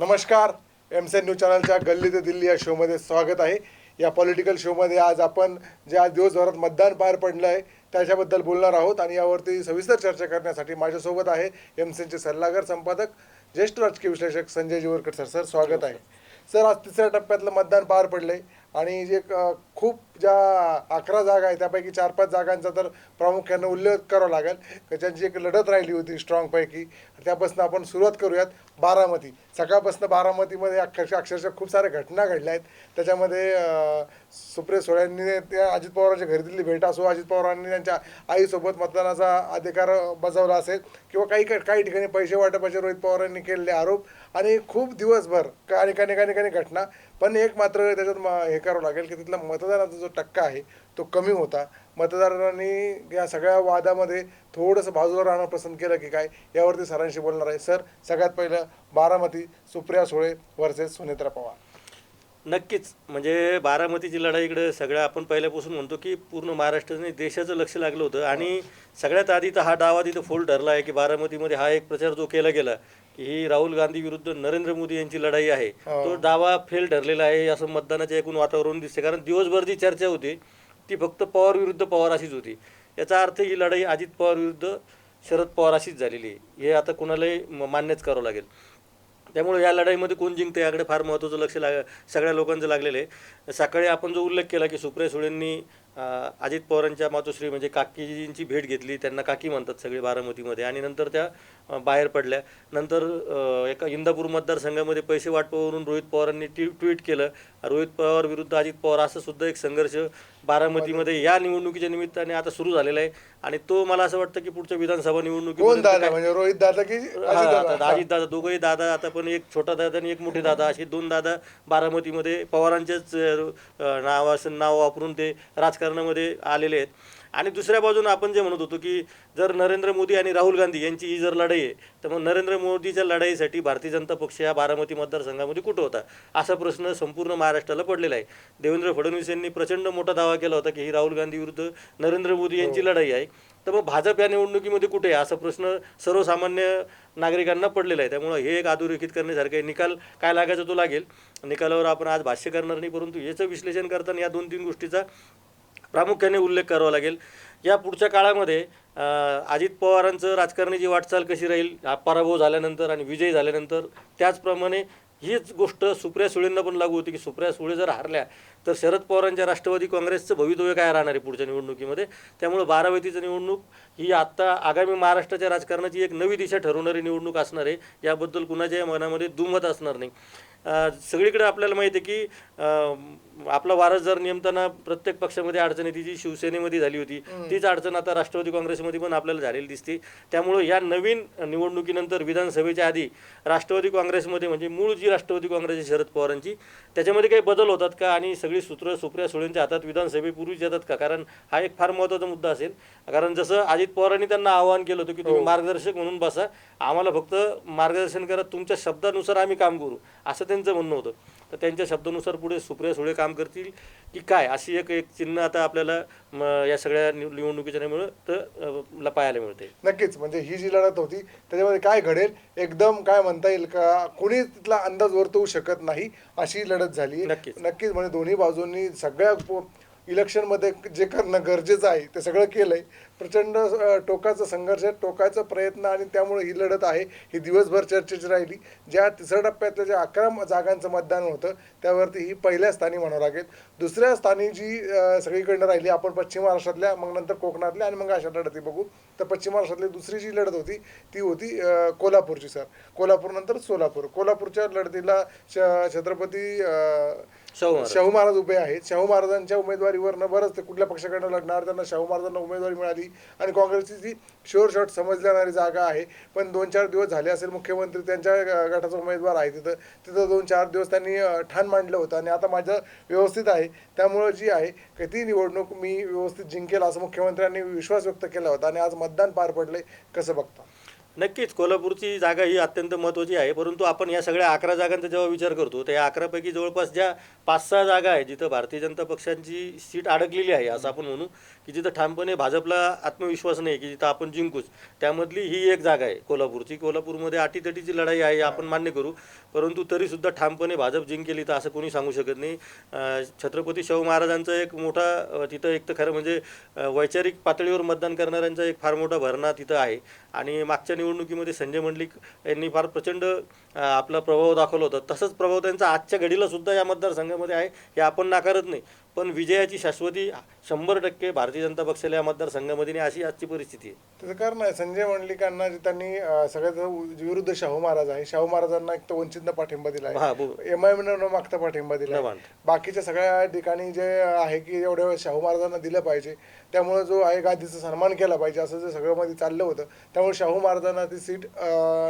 नमस्कार. M C news चॅनलच्या गल्ली ते दिल्ली या शोमध्ये स्वागत आहे. या पॉलिटिकल शोमध्ये आज आपण जे आज दिवसभरात मतदान पार पडलं आहे त्याच्याबद्दल बोलणार आहोत आणि यावरती सविस्तर चर्चा करण्यासाठी माझ्यासोबत आहे एम सी सल्लागार संपादक ज्येष्ठ राजकीय विश्लेषक संजय जिवरकर सर. सर स्वागत आहे. सर आज तिसऱ्या टप्प्यातलं मतदान पार पडलं आहे आणि जे खूप ज्या अकरा जागा आहेत त्यापैकी चार पाच जागांचा तर प्रामुख्यानं उल्लेख करावा लागेल. की ज्यांची एक लढत राहिली होती स्ट्रॉंगपैकी त्यापासून आपण सुरुवात करूयात. बारामती. सकाळपासून बारामतीमध्ये अक्षरशः अक्षरशः खूप साऱ्या घटना घडल्या आहेत. त्याच्यामध्ये सुप्रे सुप्रिया सुळ्यांनी त्या अजित पवारांच्या घरी दिली भेट असो अजित पवारांनी त्यांच्या आईसोबत मतदानाचा अधिकार बजावला असेल किंवा काही काही ठिकाणी पैसे वाटपाचे रोहित पवारांनी केलेले आरोप आणि खूप दिवसभर का- अनेक घटना. पण एक मात्र त्याच्यात म- हे करावं लागेल की तिथला मतदानाचा जो टक्का आहे तो कमी होता. मतदारांनी या सगळ्या वादामध्ये थोडंसं बाजूला राहणं पसंत केलं की काय? यावरती सरांशी बोलणार आहे. सर सगळ्यात पहिलं बारामती सुप्रिया सुळे वर्सेस सुनेत्रा पवार. नक्कीच. म्हणजे बारामतीची लढाईकडे सगळं आपण पहिल्यापासून म्हणतो की पूर्ण महाराष्ट्राने देशाचं लक्ष लागलं होतं. आणि सगळ्यात आधी तर हा डावा तिथं फोल ठरला आहे की बारामतीमध्ये हा एक प्रचार जो केला गेला की ही राहुल गांधी विरुद्ध नरेंद्र मोदी यांची लढाई आहे. हो. तो डावा फेल ठरलेला आहे. असं मतदानाच्या एकूण वातावरण दिसते कारण दिवसभर जी चर्चा होती ती फक्त पवार विरुद्ध पवार अशीच होती. याचा अर्थ ही लढाई अजित पवार विरुद्ध शरद पवार अशीच झालेली आहे. हे आता कुणालाही म- मान्यच करावं लागेल. त्यामुळे या लढाईमध्ये कोण जिंकते याकडे फार महत्त्वाचं लक्ष लाग सगळ्या लोकांचं लागलेलं आहे. सकाळी आपण जो उल्लेख केला की सुप्रिया सुळेंनी अजित पवारांच्या मातोश्री म्हणजे काकीजींची भेट घेतली. त्यांना काकी म्हणतात सगळे बारामतीमध्ये. आणि नंतर त्या बाहेर पडल्या. नंतर एका इंदापूर मतदारसंघामध्ये पैसे वाटपावरून रोहित पवारांनी ट्वी ट्विट केलं. रोहित पवार विरुद्ध अजित पवार असं सुद्धा एक संघर्ष बारामतीमध्ये या निवडणुकीच्या निमित्ताने आता सुरू झालेला आहे. आणि तो मला असं वाटतं की पुढच्या विधानसभा कोण निवडणुकीमध्ये दादा म्हणजे रोहित दादा की अजित दादा? अजित दादा दोघंही दादा आता पण एक छोटा दादा आणि एक मोठे दादा. असे दोन दादा बारामतीमध्ये पवारांचेच अं, नाव वापरून ते राजकारणामध्ये आलेले आहेत. आणि दुसऱ्या बाजूने आपण जे म्हणत होतो की जर नरेंद्र मोदी आणि राहुल गांधी यांची ही जर लढाई आहे तर मग नरेंद्र मोदीच्या लढाईसाठी भारतीय जनता पक्ष या बारामती मतदारसंघामध्ये कुठं होता? असा प्रश्न संपूर्ण महाराष्ट्राला पडलेला आहे. देवेंद्र फडणवीस यांनी प्रचंड मोठा दावा केला होता की ही राहुल गांधी विरुद्ध नरेंद्र मोदी यांची लढाई आहे. तर मग भाजप या निवडणुकीमध्ये कुठे आहे? असा प्रश्न सर्वसामान्य नागरिकांना पडलेला आहे. त्यामुळं हे एक अधोरेखित करण्यासारखं आहे. निकाल काय लागायचा तो लागेल. निकालावर आपण आज भाष्य करणार नाही परंतु याचं विश्लेषण करताना या दोन तीन गोष्टीचा प्रामुख्याने उल्लेख करावा लागेल. या पुढच्या काळामध्ये अजित पवारांचं राजकारणाची वाटचाल कशी राहील पराभव झाल्यानंतर आणि विजयी झाल्यानंतर त्याचप्रमाणे हीच गोष्ट सुप्रिया सुळेंना पण लागू होती की सुप्रिया सुळे जर हारल्या तर शरद पवारांच्या राष्ट्रवादी काँग्रेसचं भवितव्य काय राहणार आहे पुढच्या निवडणुकीमध्ये? त्यामुळे बारावतीचं निवडणूक ही आत्ता आगामी महाराष्ट्राच्या राजकारणाची एक नवी दिशा ठरवणारी निवडणूक असणार आहे. याबद्दल कुणाच्याही मनामध्ये दुमत असणार नाही. सगळीकडे आपल्याला माहिती आहे की आपला वारसदार नेमताना प्रत्येक पक्षामध्ये अडचण येते जी शिवसेनेमध्ये झाली होती तीच अडचण आता राष्ट्रवादी काँग्रेसमध्ये पण आपल्याला झालेली दिसते. त्यामुळं या नवीन निवडणुकीनंतर विधानसभेच्या आधी राष्ट्रवादी काँग्रेसमध्ये म्हणजे मूळ जी राष्ट्रवादी काँग्रेस शरद पवारांची त्याच्यामध्ये काही बदल होतात का? आणि सगळी सूत्र सुप्रिया सुळेंच्या हातात विधानसभेपूर्वीच येतात का? कारण हा एक फार महत्त्वाचा मुद्दा असेल. कारण जसं अजित पवारांनी त्यांना आवाहन केलं होतं की तुम्ही मार्गदर्शक म्हणून बसा. आम्हाला फक्त मार्गदर्शन करा तुमच्या शब्दानुसार आम्ही काम करू असं त्यांचं म्हणणं होतं. तर त्यांच्या शब्दानुसार पुढे सुप्रिया सुळे काम करतील की काय? अशी एक एक चिन्ह आता आपल्याला या सगळ्या निव- निवडणुकीच्या मुळे तर पाहायला मिळते. नक्कीच. म्हणजे ही जी लढत होती त्याच्यामध्ये काय घडेल एकदम काय म्हणता येईल का? कोणी तिथला अंदाज वर्तवू शकत नाही अशी लढत झाली. नक्कीच. नक्कीच. म्हणजे दोन्ही बाजूंनी सगळ्या इलेक्शनमध्ये जे करणं गरजेचं आहे ते सगळं केलंय. प्रचंड टोकाचा संघर्ष टोकाचा प्रयत्न आणि त्यामुळे ही लढत आहे. ही दिवसभर चर्चेची राहिली. ज्या तिसऱ्या टप्प्यातल्या ज्या अकरा जागांचं मतदान होतं त्यावरती ही पहिल्या स्थानी म्हणावं लागेल. दुसऱ्या स्थानी जी सगळीकडनं राहिली आपण पश्चिम महाराष्ट्रातल्या मग नंतर कोकणातल्या आणि मग अशा लढती बघू. तर पश्चिम महाराष्ट्रातली दुसरी जी लढत होती ती होती कोल्हापूरची सर. कोल्हापूरनंतर सोलापूर. कोल्हापूरच्या लढतीला छ छत्रपती शाहू महाराज. शाहू महाराज उभे आहेत. शाहू महाराजांच्या उमेदवारीवरनं बरंच ते कुठल्या पक्षाकडनं लढणार? त्यांना शाहू महाराजांना उमेदवारी मिळाली आणि काँग्रेसची ती शोर शॉट समजल्याणारी जागा आहे. पण दोन चार दिवस झाले असेल मुख्यमंत्री त्यांच्या गटाचा उमेदवार आहे तिथं. तिथं दोन चार दिवस त्यांनी ठाण मांडलं होतं आणि आता माझं व्यवस्थित आहे. त्यामुळं जी आहे की ती निवडणूक मी व्यवस्थित जिंकेल असं मुख्यमंत्र्यांनी विश्वास व्यक्त केला होता आणि आज मतदान पार पडले कसं बघता? नक्कीच कोल्हापूरची जागा ही अत्यंत महत्त्वाची आहे परंतु आपण या सगळ्या अकरा जागांचा जेव्हा विचार करतो तर या अकरापैकी जवळपास ज्या पाच सहा जागा आहेत जिथं भारतीय जनता पक्षांची सीट अडकलेली आहे असं आपण म्हणू की की जिथं ठामपणे भाजपला आत्मविश्वास नाही की जिथं आपण जिंकूच. त्यामधली ही एक जागा आहे कोल्हापूरची. कोल्हापूरमध्ये अटीतटीची लढाई आहे आपण मान्य करू. परंतु तरीसुद्धा ठामपणे भाजप जिंकेल तर असं कोणी सांगू शकत नाही. छत्रपती शाहू महाराजांचा एक मोठा तिथं एक तर खरं म्हणजे वैचारिक पातळीवर मतदान करणाऱ्यांचा एक फार मोठा भरणा तिथं आहे. आणि मागच्या निवडणुकीमध्ये संजय मंडलिक यांनी फार प्रचंड आपला प्रभाव दाखवला होता. तसंच प्रभाव त्यांचा आजच्या घडीला सुद्धा या मतदारसंघामध्ये आहे हे आपण नाकारत नाही. पण विजयाची शाश्वती शंभर टक्के भारतीय जनता पक्षाला या मतदारसंघामध्ये नाही अशी आजची परिस्थिती आहे. त्याचं कारण आहे संजय मंडलिकांना जे त्यांनी अं, सगळ्यात विरुद्ध शाहू महाराज आहे. शाहू महाराजांना एक तर वंचितनं पाठिंबा दिला हा आहे एम आय न मागता पाठिंबा दिला न आहे. मानता. बाकीच्या सगळ्या ठिकाणी जे आहे की एवढ्या शाहू महाराजांना दिलं पाहिजे. त्यामुळे जो आहे गादीचा सन्मान केला पाहिजे असं जे सगळं मध्ये चाललं होतं त्यामुळे शाहू महाराजांना ती सीट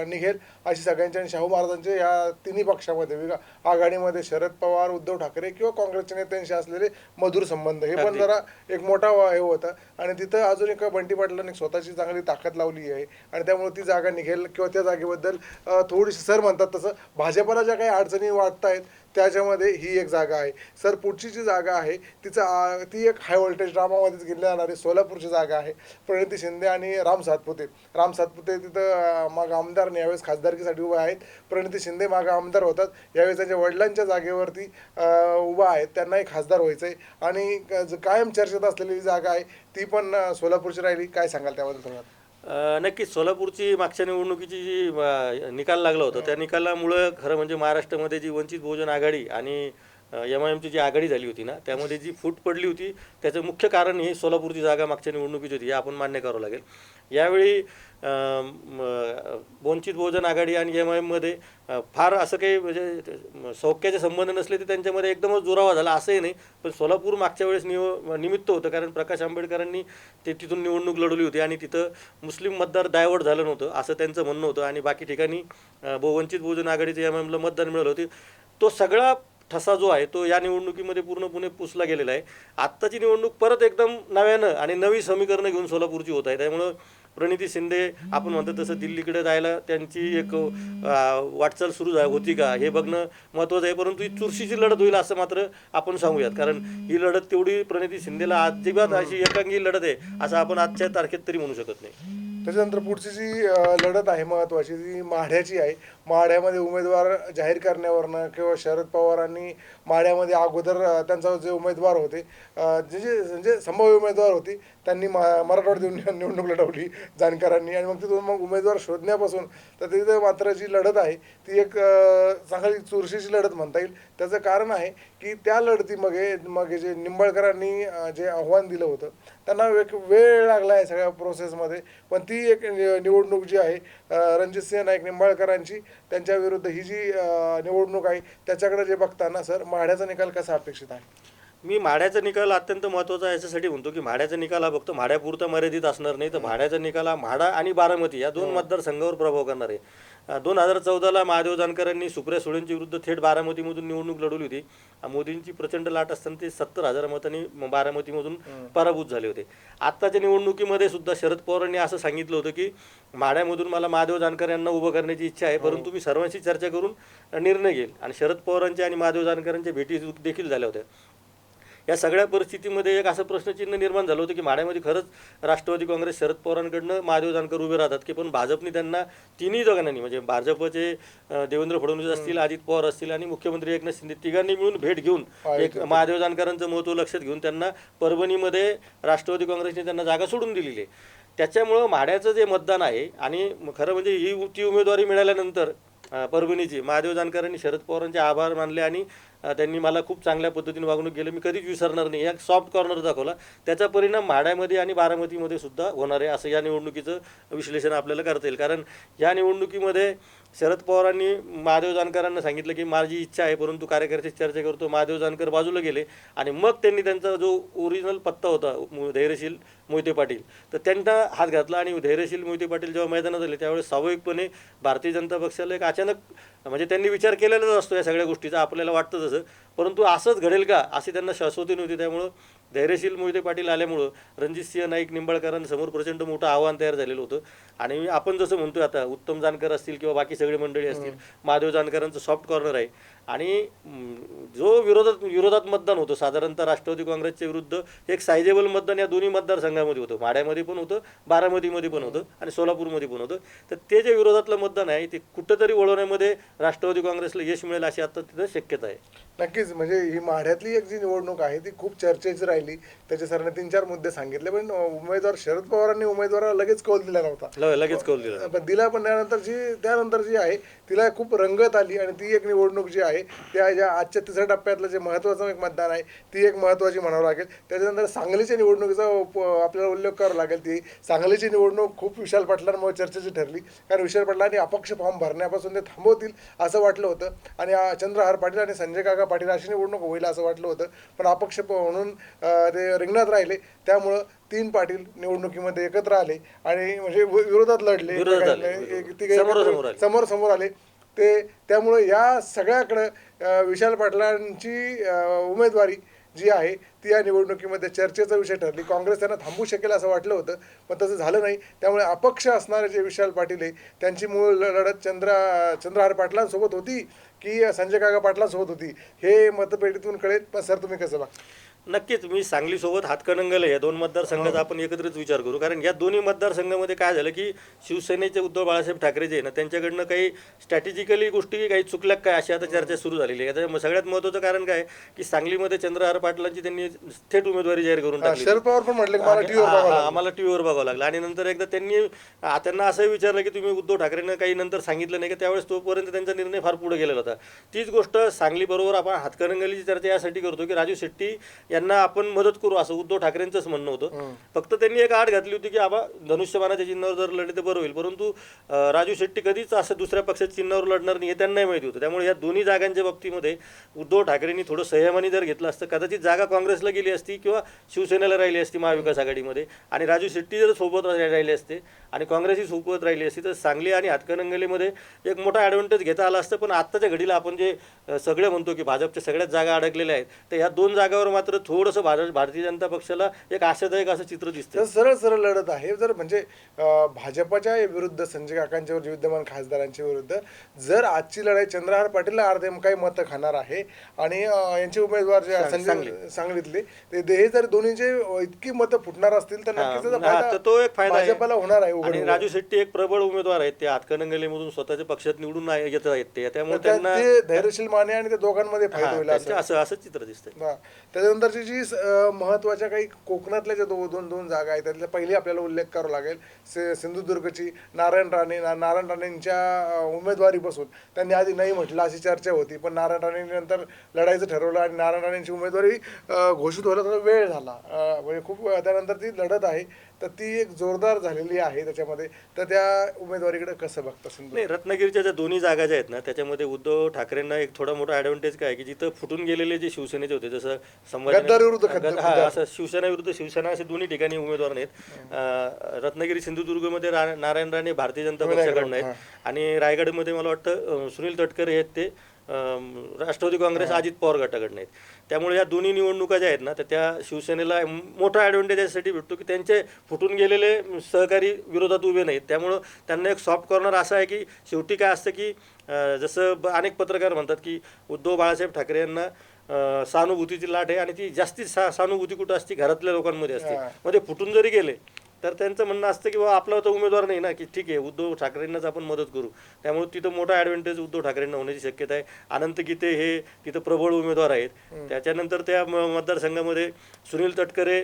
निघेल. अशी सगळ्यांच्या आणि शाहू महाराजांचे या तिन्ही पक्षामध्ये वेगळा आघाडीमध्ये शरद पवार उद्धव ठाकरे किंवा काँग्रेसच्या नेत्यांशी असलेले मधुर संबंध. हे पण. जरा एक मोठा हे होता. आणि तिथं अजून एक बंटी पाटलांनी स्वतःची चांगली ताकद लावली आहे. आणि त्यामुळे ती जागा निघेल किंवा त्या जागेबद्दल थोडीशी सर म्हणतात तसं. भाजपला ज्या काही अडचणी वाटत आहेत त्याच्यामध्ये ही एक जागा आहे. सर पुढची जी जागा आहे तिचा ती एक हाय व्होल्टेज ड्रामामध्येच घेतली जाणारी सोलापूरची जागा आहे. प्रणिती शिंदे आणि राम सातपुते. राम सातपुते तिथं मग मागं आमदार आणि यावेळेस खासदारकीसाठी उभे आहेत. प्रणिती शिंदे मागं आमदार होतात. यावेळेस त्यांच्या वडिलांच्या जागेवरती उभा आहेत. त्यांनाही खासदार व्हायचं आहे आणि क- कायम चर्चेत असलेली जागा आहे ती पण सोलापूरची राहिली. काय सांगाल त्याबद्दल थोडं नक्कीच. सोलापूरची मागच्या निवडणुकीची जी निकाल लागला होता त्या निकालामुळं खरं म्हणजे महाराष्ट्रामध्ये जी वंचित बहुजन आघाडी आणि एम आय एमची जी आघाडी झाली होती ना त्यामध्ये जी फूट पडली होती त्याचं मुख्य कारण हे सोलापूरची जागा मागच्या निवडणुकीची होती हे आपण मान्य करावं लागेल. यावेळी वंचित बहुजन आघाडी आणि एम आय एममध्ये फार असं काही म्हणजे सौख्याचे संबंध नसले ते त्यांच्यामध्ये एकदमच दुरावा झाला असंही नाही. पण सोलापूर मागच्या वेळेस निव निमित्त होतं कारण प्रकाश आंबेडकरांनी ते तिथून निवडणूक लढवली होती आणि तिथं मुस्लिम मतदार डायवर्ट झालं नव्हतं असं त्यांचं म्हणणं होतं. आणि बाकी ठिकाणी वंचित बहुजन आघाडीचे एम एमला मतदान मिळालं होते. तो सगळा ठसा जो आहे तो या निवडणुकीमध्ये पूर्णपणे पुसला गेलेला आहे. आत्ताची निवडणूक परत एकदम नव्यानं आणि नवी समीकरणं घेऊन सोलापूरची होत आहे. त्यामुळं प्रणिती शिंदे आपण म्हणतो तसं दिल्लीकडे जायला त्यांची एक वाटचाल सुरू होती का? हे बघणं महत्त्वाचं आहे परंतु ही चुरशीची लढत होईल असं मात्र आपण सांगूयात. कारण ही लढत तेवढी प्रणिती शिंदेला अजिबात अशी एकांगी लढत आहे असं आपण आजच्या तारखेत तरी म्हणू शकत नाही. त्याच्यानंतर पुढची जी लढत आहे महत्त्वाची ती माढ्याची आहे माढ्यामध्ये उमेदवार जाहीर करण्यावरनं किंवा शरद पवारांनी माढ्यामध्ये अगोदर त्यांचा जे उमेदवार होते जे जे म्हणजे संभाव्य उमेदवार होती त्यांनी मा मराठवाड देऊन निवडणूक लढवली जानकरांनी. आणि मग तिथून मग उमेदवार शोधण्यापासून तर तिथे मात्र जी लढत आहे ती एक चांगली चुरशीची लढत म्हणता येईल. त्याचं कारण आहे की त्या लढतीमध्ये मग जे निंबाळकरांनी जे आव्हान दिलं होतं त्यांना एक वेळ लागला आहे सगळ्या प्रोसेसमध्ये पण ती एक नि- निवडणूक जी आहे रणजित रणजितसिंह नाईक निंबाळकरांची त्यांच्या विरुद्ध ही जी निवडणूक आहे त्याच्याकडे जे बघताना सर माढ्याचा निकाल कसा अपेक्षित आहे? मी माढ्याचा निकाल अत्यंत महत्त्वाचा आहे याच्यासाठी म्हणतो की माढ्याचा निकाल हा फक्त माढ्यापुरता मर्यादित असणार नाही. तर माढ्याचा निकाल हा माढा आणि बारामती या दोन मतदारसंघावर प्रभाव करणार आहे. दोन हजार चौदाला महादेव जानकरांनी सुप्रिया सुळेंच्या विरुद्ध थेट बारामतीमधून निवडणूक लढवली होती. मोदींची प्रचंड लाट असताना ते सत्तर हजार मतांनी बारामतीमधून पराभूत झाले होते. आत्ताच्या निवडणुकीमध्ये सुद्धा शरद पवारांनी असं सांगितलं होतं की माढ्यामधून मला महादेव जानकर यांना उभं करण्याची इच्छा आहे परंतु मी सर्वांशी चर्चा करून निर्णय घेईल. आणि शरद पवारांच्या आणि महादेव जानकरांच्या भेटी देखील झाल्या होत्या. या सगळ्या परिस्थितीमध्ये एक असं प्रश्नचिन्ह निर्माण झालं होतं की माढ्यामध्ये खरंच राष्ट्रवादी काँग्रेस शरद पवारांकडनं महादेव जानकर उभे राहतात की पण भाजपने त्यांना तिन्ही जणांनी म्हणजे भाजपचे देवेंद्र फडणवीस असतील अजित पवार असतील आणि मुख्यमंत्री एकनाथ शिंदे तिघांनी मिळून भेट घेऊन एक महादेव जानकरांचं महत्त्व लक्षात घेऊन त्यांना परभणीमध्ये राष्ट्रवादी काँग्रेसने त्यांना जागा सोडून दिलेली आहे. त्याच्यामुळं माढ्याचं जे मतदान आहे आणि खरं म्हणजे ही ती उमेदवारी मिळाल्यानंतर परभणीची महादेव जानकरांनी शरद पवारांचे आभार मानले आणि त्यांनी मला खूप चांगल्या पद्धतीने वागणूक केलं. मी कधीच विसरणार नाही. या सॉफ्ट कॉर्नर दाखवला. त्याचा परिणाम म्हाड्यामध्ये आणि बारामतीमध्ये सुद्धा होणार आहे असं या निवडणुकीचं विश्लेषण आपल्याला करता येईल. कारण या निवडणुकीमध्ये शरद पवारांनी महादेव जानकरांना सांगितलं की माझी इच्छा आहे परंतु कार्यकर्ते चर्चा करतो. महादेव जानकर बाजूला गेले आणि मग त्यांनी त्यांचा जो ओरिजिनल पत्ता होता धैर्यशील मोहिते पाटील तर त्यांना हात घातला आणि धैर्यशील मोहिते पाटील जेव्हा मैदानात आले त्यावेळेस स्वाभाविकपणे भारतीय जनता पक्षाला एक अचानक म्हणजे त्यांनी विचार केलेलाच असतो या सगळ्या गोष्टीचा आपल्याला वाटतं तसं. परंतु असंच घडेल का अशी त्यांना शाश्वती नव्हती. त्यामुळं धैर्यशील मोहिते पाटील आल्यामुळं रणजितसिंह नाईक निंबाळकरांसमोर प्रचंड मोठं आव्हान तयार झालेलं होतं. आणि आपण जसं म्हणतोय आता उत्तम जानकर असतील किंवा बाकी सगळे मंडळी असतील महादेव जानकरांचं सॉफ्ट कॉर्नर आहे. आणि जो विरोधात विरोधात मतदान होतं साधारणतः राष्ट्रवादी काँग्रेसच्या विरुद्ध एक सायझेबल मतदान या दोन्ही मतदारसंघामध्ये होतं. माढ्यामध्ये पण होतं बारामतीमध्ये पण होतं आणि सोलापूरमध्ये पण होतं. तर ते जे विरोधातलं मतदान आहे ते कुठंतरी वळवण्यामध्ये राष्ट्रवादी काँग्रेसला यश मिळेल अशी आता तिथं शक्यता आहे. नक्कीच. म्हणजे ही माढ्यातली एक जी निवडणूक आहे ती खूप चर्चेची राहिली. त्याच्या सरांनी तीन चार मुद्दे सांगितले पण उमेदवार शरद पवारांनी उमेदवाराला लगेच कौल दिला नव्हता. लगेच कौल दिला. पण दिला पण त्यानंतर जी त्यानंतर जी आहे तिला खूप रंगत आली आणि ती एक निवडणूक जी आहे त्या ज्या आजच्या तिसऱ्या टप्प्यातलं जे महत्त्वाचं एक मतदान आहे ती एक महत्त्वाची म्हणावं लागेल. त्याच्यानंतर सांगलीच्या निवडणुकीचा आपल्याला उल्लेख करावा लागेल ती. सांगलीची निवडणूक खूप विशाल पाटलांमुळे चर्चेची ठरली. कारण विशाल पाटलांनी अपक्ष फॉर्म भरण्यापासून ते थांबवतील असं वाटलं होतं. आणि चंद्रहार पाटील आणि संजय काका पाटील अशी निवडणूक होईल असं वाटलं होतं. पण अपक्ष म्हणून ते रिंगणात राहिले. त्यामुळं तीन पाटील निवडणुकीमध्ये एकत्र आले आणि म्हणजे विरोधात लढले. समोर समोर आले. ते त्यामुळे या सगळ्याकडं विशाल पाटलांची उमेदवारी जी आहे ती या निवडणुकीमध्ये चर्चेचा विषय ठरली. काँग्रेस त्यांना थांबू शकेल असं वाटलं होतं पण तसं झालं नाही. त्यामुळे अपक्ष असणारे जे विशाल पाटील आहे त्यांची मूळ लढत चंद्र चंद्रहार पाटलांसोबत होती की संजय काका पाटलांसोबत होती? हे मतपेटीतून कळेल पण सर तुम्ही कसं बघा नक्कीच मी सांगलीसोबत हातकणंगल या दोन मतदारसंघाचा आपण एकत्रित विचार करू. कारण या दोन्ही मतदारसंघामध्ये काय झालं की शिवसेनेचे उद्धव बाळासाहेब ठाकरे जे ना त्यांच्याकडनं काही स्ट्रॅटेजिकली गोष्टी काही चुकल्या काय अशी आता चर्चा सुरू झालेली आहे. त्याचं सगळ्यात महत्त्वाचं कारण काय की सांगलीमध्ये चंद्रहार पाटलांची त्यांनी थेट उमेदवारी जाहीर करून टाकली. शरद पवार पण म्हटले की मला आणि- टीव्हीवर हा, बघावं हा, लागलं. आम्हाला टीव्हीवर बघावं लागलं. आणि नंतर एकदा त्यांनी आ, त्यांना असंही विचारलं की तुम्ही उद्धव ठाकरेंना काही नंतर सांगितलं नाही का? त्यावेळेस तोपर्यंत त्यांचा निर्णय फार पुढे गेलेला होता. तीच गोष्ट सांगलीबरोबर आपण हातकणंगलीची चर्चा यासाठी करतो की राजू शेट्टी यांना आपण मदत करू असं उद्धव ठाकरेंचंच म्हणणं होतं. फक्त त्यांनी एक आड घातली होती की आबा धनुष्यबाणाच्या चिन्हावर जर लढले तर बरं होईल. परंतु राजू शेट्टी कधीच असं दुसऱ्या पक्षाच्या चिन्हावर लढणार नाही हे त्यांनाही माहिती होतं. त्यामुळे या दोन्ही जागांच्या बाबतीमध्ये उद्धव ठाकरेंनी थोडं संयमाने जर घेतलं असतं कदाचित जागा काँग्रेसला गेली असती किंवा शिवसेनेला राहिली असती महाविकास आघाडीमध्ये आणि राजू शेट्टी जर सोबत राहिले असते आणि काँग्रेसही सोबत राहिली असती तर सांगली आणि हातकणंगलेमध्ये एक मोठा ॲडव्हान्टेज घेता आला असतं. पण आत्ताच्या घडीला आपण जे सगळे म्हणतो की भाजपच्या सगळ्याच जागा अडकलेल्या आहेत तर ह्या दोन जागावर मात्र थोडंसं भारत भारतीय जनता पक्षाला एक आशादायक असं चित्र दिसतं तर सरळ सरळ लढत आहे. जर म्हणजे अं, भाजपच्या विरुद्ध संजय काकांच्या जे विद्यमान खासदारांच्या विरुद्ध जर आजची लढाई चंद्रहार पाटीलला अर्धे काही मतं खाणार आहे आणि अं, यांचे उमेदवार जे सांग- संजय सांगलीतले ते ते हे जर दोन्हीचे इतकी मतं फुटणार असतील तर नक्कीच त्याचा हा, तर तो एक फायदा आहे. भाजपला होणार आहे उघड आणि. राजू शेट्टी एक प्रबळ उमेदवार आहेत. ते हातकणंगलेमधून स्वतःच्या पक्षात निवडून येत आहेत ते. त्यामुळे त्यांना ते धैर्यशील माने आणि त्या दोघांमध्ये फायदा हा, होईल त्यांचं असं. असं चित्र दिसतंय. हा. त्याच्यानंतरची जी अं, काही कोकणातल्या ज्या दो, दोन दोन जागा आहेत त्यातल्या पहिली आपल्याला उल्लेख करावा लागेल से सिंधुदुर्गची नारायण राणे ना- नारायण राणेंच्या उमेदवारीपासून. त्यांनी आधी नाही म्हटलं अशी चर्चा होती पण नारायण राणेंनी नंतर लढायचं ठरवलं आणि नारायण राणेंची उमेदवारी घोषित व्हायला थोडा वेळ झाला. म्हणजे खूप त्यानंतर ती लढत आहे. तर ती एक जोरदार झालेली आहे त्याच्यामध्ये. तर त्या उमेदवारीकडे कसं बघता नाही रत्नागिरीच्या ज्या दोन्ही जागा ज्या आहेत ना त्याच्यामध्ये उद्धव ठाकरेंना एक थोडा मोठा ॲडव्हान्टेज काय की जिथं फुटून गेलेले जे शिवसेनेचे होते जसं असं शिवसेना विरुद्ध शिवसेना असे दोन्ही ठिकाणी उमेदवार नाहीत. रत्नागिरी सिंधुदुर्गमध्ये नारायण राणे भारतीय जनता पक्षाकडून आहेत आणि रायगडमध्ये मला वाटतं सुनील तटकरे आहेत ते. राष्ट्रवादी काँग्रेस अजित पवार गटाकडून आहेत. त्यामुळे या दोन्ही निवडणुका ज्या आहेत ना तर त्या शिवसेनेला मोठा ॲडव्हान्टेज यासाठी भेटतो की त्यांचे फुटून गेलेले सहकारी विरोधात उभे नाहीत. त्यामुळं त्यांना एक सॉफ्ट कॉर्नर असं आहे की शेवटी काय असतं की जसं अनेक पत्रकार म्हणतात की उद्धव बाळासाहेब ठाकरे यांना सहानुभूतीची लाट आहे आणि ती जास्तीत सा सहानुभूती कुठं असते? घरातल्या लोकांमध्ये असते. मध्ये फुटून जरी गेले तर त्यांचं म्हणणं असतं की बाबा आपला तर उमेदवार नाही ना की ठीक आहे उद्धव ठाकरेंनाच आपण मदत करू. त्यामुळे तिथं मोठा ॲडव्हान्टेज उद्धव ठाकरेंना होण्याची शक्यता आहे. अनंत गीते हे तिथं प्रबळ उमेदवार आहेत. त्याच्यानंतर त्या मतदारसंघामध्ये सुनील तटकरे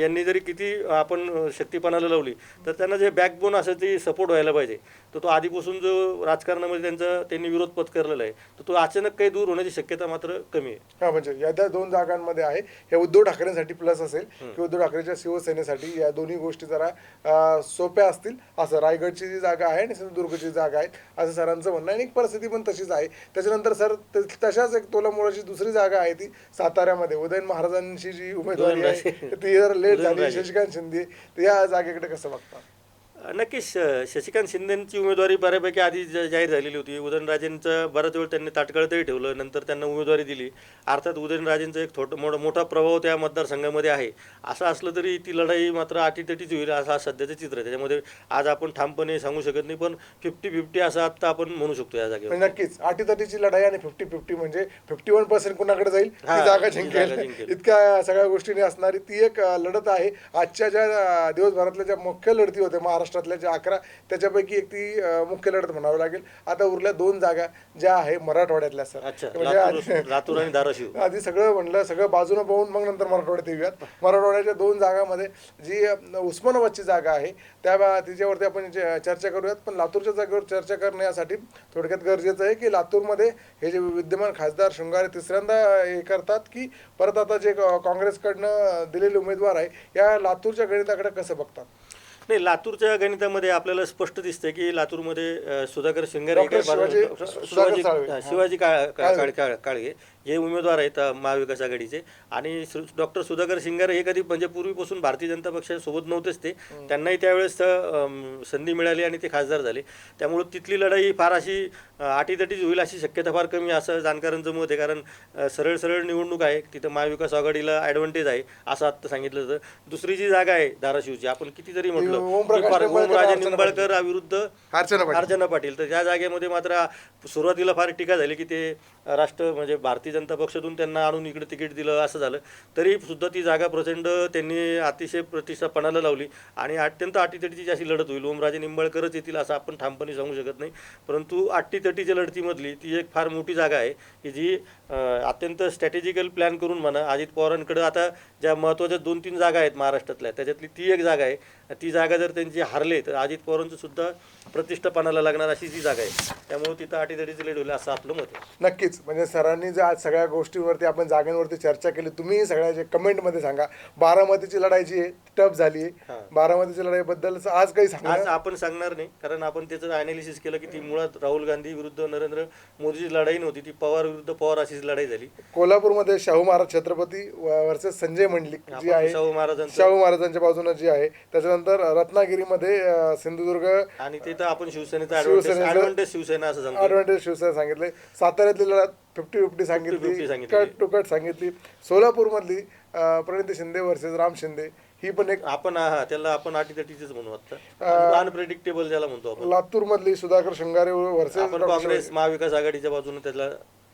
यांनी जरी किती आपण शक्तीपणाला लावली तर त्यांना जे बॅकबोन असं ती सपोर्ट व्हायला पाहिजे. तर तो आधीपासून जो राजकारणामध्ये त्यांचा त्यांनी विरोध पत्करलेला आहे तर तो अचानक काही दूर होण्याची शक्यता मात्र कमी आहे. हा म्हणजे या त्या दोन जागांमध्ये आहे. हे उद्धव ठाकरेंसाठी प्लस असेल की उद्धव ठाकरेच्या शिवसेनेसाठी या दोन्ही गोष्टी जरा अं, सोप्या असतील असं रायगडची जी जागा आहे आणि सिंधुदुर्गची जागा आहे असं सरांचं म्हणणं आहे आणि एक परिस्थिती पण तशीच आहे त्याच्यानंतर सर तशाच एक तोलामुळाची दुसरी जागा आहे ती साताऱ्यामध्ये उदयन महाराजांची जी उमेदवारी आहे. ती जरा लेट झाली. शशिकांत शिंदे या जागेकडे कसं बघता नक्कीच श- शशिकांत शिंदेची उमेदवारी बऱ्यापैकी आधी ज- जाहीर झालेली होती. उदयनराजेंचं बराच वेळ त्यांनी ताटकळतही ठेवलं नंतर त्यांना उमेदवारी दिली. अर्थात उदयनराजेंचं एक थोडं मोठा मोठा प्रभाव त्या मतदारसंघामध्ये आहे. असं असलं तरी ती लढाई मात्र अटीतटीच होईल असं आज सध्याचं चित्र आहे. त्याच्यामध्ये आज आपण ठामपणे सांगू शकत नाही पण फिफ्टी फिफ्टी असं आत्ता आपण म्हणू शकतो या जागेवर. म्हणजे नक्कीच अटीतटीची लढाई आणि फिफ्टी फिफ्टी म्हणजे फिफ्टी वन पर्सेंट कुणाकडे जाईल हा, ती जागा ती जिंकेल. जागा जिंकेल. इतक्या सगळ्या गोष्टींनी असणारी ती एक अं, लढत आहे. आजच्या ज्या अं, दिवसभरातल्या ज्या मुख्य लढती होत्या महाराष्ट्रातल्या ज्या अकरा त्याच्यापैकी एक ती मुख्य लढत म्हणावं लागेल. आता उरल्या दोन जागा ज्या आहे मराठवाड्यातल्या सर. म्हणजे लातूर आणि धाराशिव. आधी सगळं म्हणलं सगळं बाजूनं पाहून मग नंतर मराठवाड्यात येऊयात. मराठवाड्याच्या दोन जागामध्ये जी उस्मानाबादची जागा आहे त्या तिच्यावरती आपण चर्चा करूयात. पण लातूरच्या जागेवर चर्चा करण्यासाठी थोडक्यात गरजेचं आहे की लातूरमध्ये हे जे विद्यमान खासदार शृंगारे तिसऱ्यांदा हे करतात की परत आता जे काँग्रेसकडनं दिलेले उमेदवार आहे या लातूरच्या गणिताकडे कसं बघतात? नाही लातूरच्या गणितामध्ये आपल्याला स्पष्ट दिसतंय की लातूरमध्ये अं, सुधाकर शिंगारे डॉक्टर शिवाजी- सुधाकर शिवाजी साळवे. शिवाजी काळ काळ- काळगे. काळ- काळ- काळगे हे उमेदवार आहेत महाविकास आघाडीचे. आणि डॉक्टर सुधाकर शिंगारे हे कधी म्हणजे पूर्वीपासून भारतीय जनता पक्षासोबत नव्हतेच ते. त्यांनाही त्यावेळेस संधी मिळाली आणि ते खासदार झाले. त्यामुळे तिथली लढाई फार अशी आटीतटीच होईल अशी शक्यता फार कमी असं जाणकारांचं मत आहे. कारण सरळ सरळ निवडणूक आहे. तिथं महाविकास आघाडीला ॲडव्हान्टेज आहे असं आत्ता सांगितलं जातं. दुसरी जी जागा आहे धाराशिवची आपण किती जरी म्हटलं ओमराजे निंबाळकर विरुद्ध. अर्चना पाटील. तर त्या जागेमध्ये मात्र सुरुवातीला फार टीका झाली की ते राष्ट्र म्हणजे भारतीय जनता पक्षातून त्यांना आणून इकडे तिकीट दिलं असं झालं. तरी सुद्धा ती जागा प्रचंड त्यांनी अतिशय प्रतिष्ठापणाला लावली आणि अत्यंत अटीतटीची अशी लढत होईल. ओमराजे निंबाळकरच येतील असं आपण ठामपणे सांगू शकत नाही. परंतु अटीतटीच्या लढतीमधली ती एक फार मोठी जागा आहे की जी अत्यंत स्ट्रॅटेजिकल प्लॅन करून म्हणा अजित पवारांकडे आता ज्या महत्त्वाच्या दोन तीन जागा आहेत महाराष्ट्रातल्या त्याच्यातली ती एक जागा आहे. ती जागा जर त्यांची हारले तर अजित पवारांचं सुद्धा प्रतिष्ठा पणाला लागणार अशी ती जागा आहे. त्यामुळे तिथं अटीतटीची लढ होईल असं आपलं मत आहे. नक्कीच. म्हणजे सरांनी जर आज सगळ्या गोष्टींवरती आपण जागांवरती चर्चा केली तुम्ही सगळ्याचे कमेंटमध्ये सांगा. बारामतीची लढाई जी आहे टफ झाली आहे. बारामतीच्या लढाईबद्दल आज काही आज सांगा आपण सांगणार नाही कारण आपण त्याचं अनालिसिस केलं की ती मुळात राहुल गांधी विरुद्ध नरेंद्र मोदीची लढाई नव्हती. ती पवार विरुद्ध पवार अशीच लढाई झाली. कोल्हापूरमध्ये शाहू महाराज छत्रपती वर्सेस संजय मंडलिक जी आहे शाहू महाराजांचं शाहू महाराजांच्या बाजूने जी आहे त्याच्यानंतर रत्नागिरीमध्ये अं, सिंधुदुर्ग आणि तिथं आपण शिवसेनेचा शिवसेनेचं- ऍडव्हान्टेज शिवसेना असं सांगतो. ॲडव्हान्टेज शिवसेना सांगितले साताऱ्यातली लढत फिफ्टी फिफ्टी 50-50 सांगितली सांगितली. कट टू कट सांगितली. सोलापूरमधली अं, प्रणिती शिंदे वर्सेस राम शिंदे ही पण एक आपण हा त्याला आपण अटीतटीच म्हणू आता. अनप्रेडिक्टेबल ज्याला म्हणतो आपण. लातूरमधली सुधाकर शृंगारे वर्सेस आपण काँग्रेस महाविकास आघाडीच्या बाजूने त्याला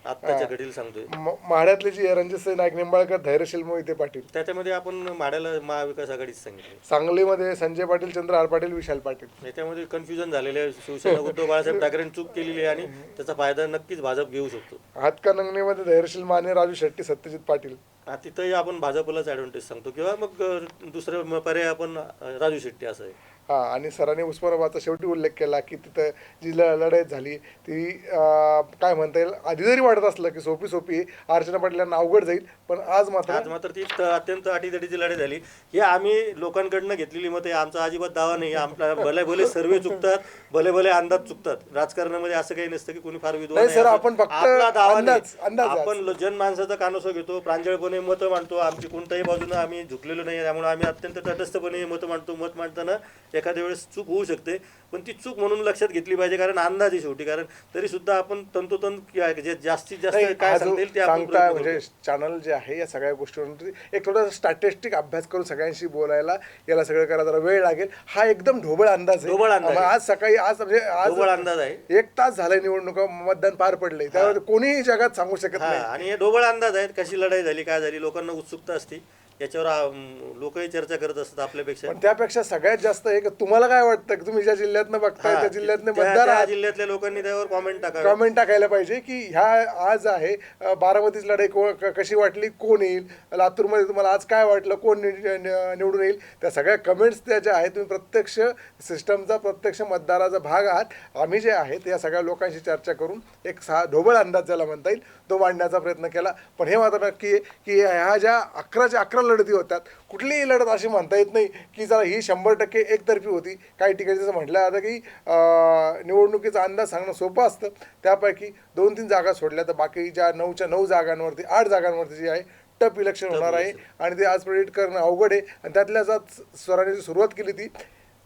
आत्ताच्या घडीला सांगतोय. माढ्यातली जी आहे रणजित नाईक निंबाळकर धैर्यशील मोहिते पाटील. त्याच्यामध्ये आपण माड्याला महाविकास आघाडीच सांगितलं. सांगलीमध्ये संजय पाटील चंद्रहार पाटील विशाल पाटील. याच्यामध्ये कन्फ्युजन झालेलं आहे. शिवसेना उद्धव बाळासाहेब ठाकरेंनी चूक केलेली आहे आणि त्याचा फायदा नक्कीच भाजप घेऊ शकतो. हातकणंगणीमध्ये धैर्यशील माने राजू शेट्टी सत्यजित पाटील. हा, तिथंही आपण भाजपलाच ॲडव्हान्टेज सांगतो. किंवा मग अं, दुसरं म- पर्याय आपण अं, राजू शेट्टी असं आहे. हा आणि सरांनी उस्मानाबादचा शेवटी उल्लेख केला की तिथं जी ल लढाई झाली ती अं, काय म्हणता येईल आधी जरी वाटत असलं की सोपी सोपी आहे, अर्चना पाटील यांना अवघड जाईल पण आज मात्र आज मात्र ती त- अत्यंत अटीतटीची लढाई झाली हे आम्ही लोकांकडनं घेतलेली मते आमचा अजिबात दावा नाही आपला भले भले सर्वे चुकतात भले भले अंदाज चुकतात राजकारणामध्ये असं काही नसतं की कोणी फार विद्वान नाही आहे सर, असं. आपण फक्त आपला दावा नाही. अंदाज- अंदाज आज. आपण लो- जनमानसाचा कानोसा घेतो प्रांजळपणे मतं मांडतो आमची कोणत्याही बाजूनं आम्ही झुकलेलो नाही त्यामुळे आम्ही अत्यंत तटस्थपणे मतं मांडतो मत मांडताना एखाद्या वेळेस चूक होऊ शकते पण ती चूक म्हणून लक्षात घेतली पाहिजे कारण अंदाज आहे शेवटी. कारण तरी सुद्धा आपण तंतोतंत जे जास्तीत जास्त काय सांगता येईल ते प्रयत्न म्हणजे. चॅनल जे आहे या सगळ्या गोष्टींवरती एक थोडासा स्टॅटिस्टिक अभ्यास करून सगळ्यांशी बोलायला याला सगळं करायला जरा वेळ लागेल. हा एकदम ढोबळ अंदाज आहे. ढोबळ अंदाज. आज सकाळी आज म्हणजे ढोबळ आज अंदाज आहे. एक तास झालाय निवडणुका मतदान पार पडले त्यावर कोणीही जगात सांगू शकत नाही. आणि हे ढोबळ अंदाज आहेत कशी लढाई झाली काय झाली लोकांना उत्सुकता असते. याच्यावर लोकही चर्चा करत असतात आपल्यापेक्षा. पण त्यापेक्षा सगळ्यात जास्त एक तुम्हाला काय वाटतं? की तुम्ही ज्या जिल्ह्यातनं बघताय हा, त्या जिल्ह्यातले त्या- मतदार त्या आहात. जिल्ह्यातल्या लोकांनी त्यावर कॉमेंट टाकावे. कमेंट टाकायला पाहिजे की ह्या आज आहे अ, बारामतीची लढाई को क- कशी वाटली कोण येईल? लातूरमध्ये तुम्हाला आज काय वाटलं कोण नि- नि- निवडून येईल? त्या सगळ्या कमेंट्स त्या ज्या आहेत तुम्ही प्रत्यक्ष सिस्टमचा प्रत्यक्ष मतदाराचा भाग आहात. आम्ही जे आहेत या सगळ्या लोकांशी चर्चा करून एक सा ढोबळ अंदाज ज्याला म्हणता येईल तो मांडण्याचा प्रयत्न केला. पण हे मात्र नक्की आहे की ह्या ज्या अकराच्या अकरा लढती होत्यात कुठलीही लढत अशी म्हणता येत नाही की जरा ही शंभर टक्के एकतर्फी होती. काही ठिकाणी जसं म्हटलं जातं की निवडणुकीचा अंदाज सांगणं सोपं असतं. त्यापैकी दोन तीन जागा सोडल्या तर बाकी ज्या नऊच्या नऊ जागांवरती आठ जागांवरती जी आहे टप इलेक्शन होणार आहे. आणि ते आज प्रेडिक्ट करणं अवघड आहे. आणि त्यातल्या जात स्वराने सुरुवात केली ती.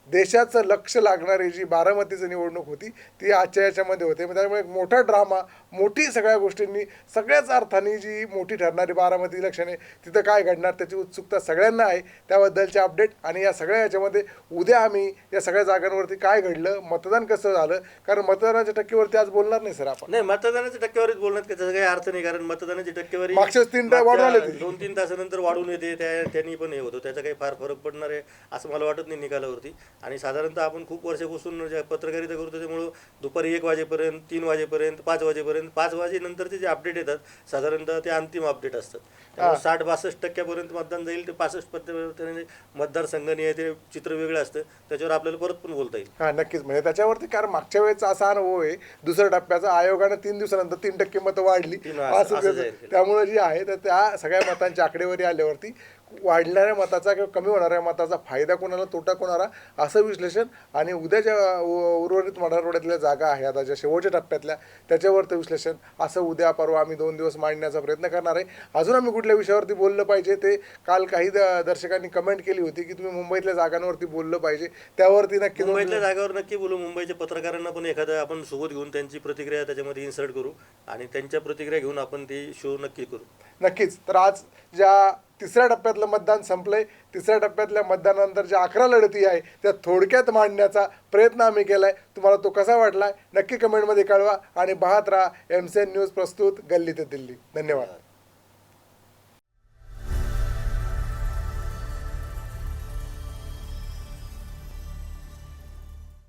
देशाचं लक्ष लागणारी जी बारामतीची निवडणूक होती ती आजच्या याच्यामध्ये होते. मग त्यामुळे एक मोठा ड्रामा मोठी सगळ्या गोष्टींनी सगळ्याच अर्थाने जी मोठी ठरणारी बारामती इलेक्शन आहे तिथं काय घडणार त्याची उत्सुकता सगळ्यांना आहे. त्याबद्दलचे अपडेट आणि या सगळ्या याच्यामध्ये उद्या आम्ही या सगळ्या जागांवरती काय घडलं मतदान कसं झालं? कारण मतदानाच्या टक्केवरती आज बोलणार नाही सर आपण. नाही मतदानाच्या टक्केवारीत बोलण्यात काही त्याचा काही अर्थ नाही कारण मतदानाची टक्केवारी मागच्याच तीन होती. दोन तीन तासानंतर वाढून येते त्या त्यांनी पण हे होतं. त्याचा काही फार फरक पडणार आहे असं मला वाटत नाही निकालावरती. आणि साधारणतः आपण खूप वर्षापासून जे पत्रकारिता करतो त्यामुळं दुपारी एक वाजेपर्यंत तीन वाजेपर्यंत पाच वाजेपर्यंत पाच वाजेनंतरचे जे अपडेट येतात साधारणतः ते अंतिम अपडेट असतात. त्यामुळे साठ बासष्ट टक्क्यापर्यंत मतदान जाईल ते पासष्ट टक्क्यापर्यंत मतदारसंघाने आहे ते चित्र वेगळं असतं त्याच्यावर आपल्याला परत पण बोलता येईल. हा नक्कीच. म्हणजे त्याच्यावरती कारण मागच्या वेळेचा असा अनुभव आहे दुसऱ्या टप्प्याचा आयोगानं तीन दिवसानंतर तीन टक्के मतं वाढली. असं-. त्यामुळे जी आहे तर त्या सगळ्या मतांची आकडेवारी आल्यावरती वाढणाऱ्या मताचा किंवा कमी होणाऱ्या मताचा फायदा कोणाला तोटा कोणाला असं विश्लेषण आणि उद्याच्या उर्वरित मराठवाड्यातल्या जागा आहे आता ज्या शेवटच्या टप्प्यातल्या त्याच्यावरती विश्लेषण असं उद्या परवा आम्ही दोन दिवस मांडण्याचा प्रयत्न करणार आहे. अजून आम्ही कुठल्या विषयावरती बोललं पाहिजे ते काल काही द- दर्शकांनी कमेंट केली होती की तुम्ही मुंबईतल्या जागांवरती बोललं पाहिजे. त्यावरती नक्की मुंबईतल्या जागावर नक्की बोलू. मुंबईच्या पत्रकारांना पण एखादं आपण सोबत घेऊन त्यांची प्रतिक्रिया त्याच्यामध्ये इन्सर्ट करू आणि त्यांच्या प्रतिक्रिया घेऊन आपण ती शो नक्की करू. नक्कीच. तर आज ज्या तिसऱ्या टप्प्यातलं मतदान संपलंय. तिसऱ्या टप्प्यातल्या मतदानानंतर ज्या अकरा लढती आहे त्या थोडक्यात मांडण्याचा प्रयत्न आम्ही केलाय. तुम्हाला तो कसा वाटलाय नक्की कमेंटमध्ये कळवा आणि पाहत राहा. एम न्यूज प्रस्तुत गल्ली ते दिल्ली. धन्यवाद.